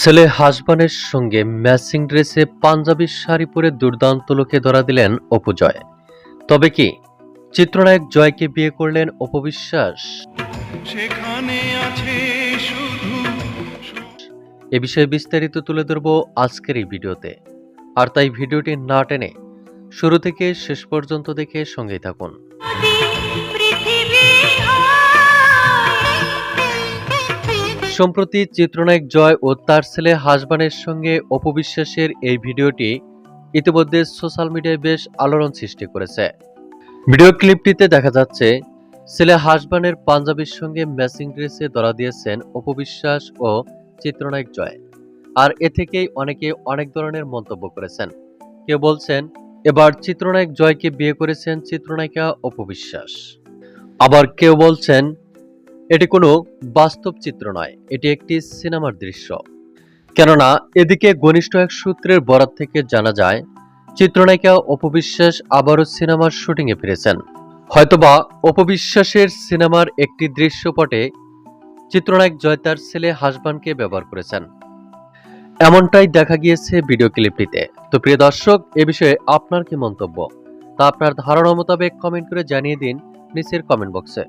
ছেলে হাসবানের সঙ্গে ম্যাচিং ড্রেসে পাঞ্জাবি শাড়ি পরে দুর্দান্ত লোকে ধরা দিলেন অপজয়। তবে কি চিত্রনায়ক জয়কে বিয়ে করলেন অপবিশ্বাস? সেখানে আছে শুধু এ বিষয়ে বিস্তারিত তুলে ধরব আজকের এই ভিডিওতে। আর তাই ভিডিওটি না টেনে শুরু থেকে শেষ পর্যন্ত দেখে সঙ্গেই থাকুন। সম্প্রতি চিত্রনায়ক জয় ও তার ছেলে হাসবানের সঙ্গে অপবিশ্বাসের এই ভিডিওটি ইতিমধ্যে সোশ্যাল মিডিয়ায় বেশ আলোড়ন সৃষ্টি করেছে। ভিডিও ক্লিপটিতে দেখা যাচ্ছে, ছেলে হাসবানের পাঞ্জাবির সঙ্গে ম্যাচিং ড্রেসে ধরা দিয়েছেন অপবিশ্বাস ও চিত্রনায়ক জয়। আর এ থেকেই অনেকে অনেক ধরনের মন্তব্য করেছেন। কেউ বলছেন, এবার চিত্রনায়ক জয়কে বিয়ে করেছেন চিত্রনায়িকা অপবিশ্বাস। আবার কেউ বলছেন এটি কোনো বাস্তব চিত্র নয়, এটি একটি সিনেমার দৃশ্য। কেননা, এদিকে ঘনিষ্ঠ এক সূত্রের বরাত থেকে জানা যায়, চিত্রনায়িকা অপবিশ্বাস আবারও সিনেমার শুটিংয়ে ফিরেছেন। হয়তোবা অপবিশ্বাসের সিনেমার একটি দৃশ্যপটে চিত্রনায়ক জয় তার ছেলে হাসবানকে ব্যবহার করেছেন। এমনটাই দেখা গিয়েছে ভিডিও ক্লিপটিতে। তো প্রিয় দর্শক, এ বিষয়ে আপনার কি মন্তব্য? তা আপনার ধারণা মোতাবেক কমেন্ট করে জানিয়ে দিন নিচের কমেন্ট বক্সে।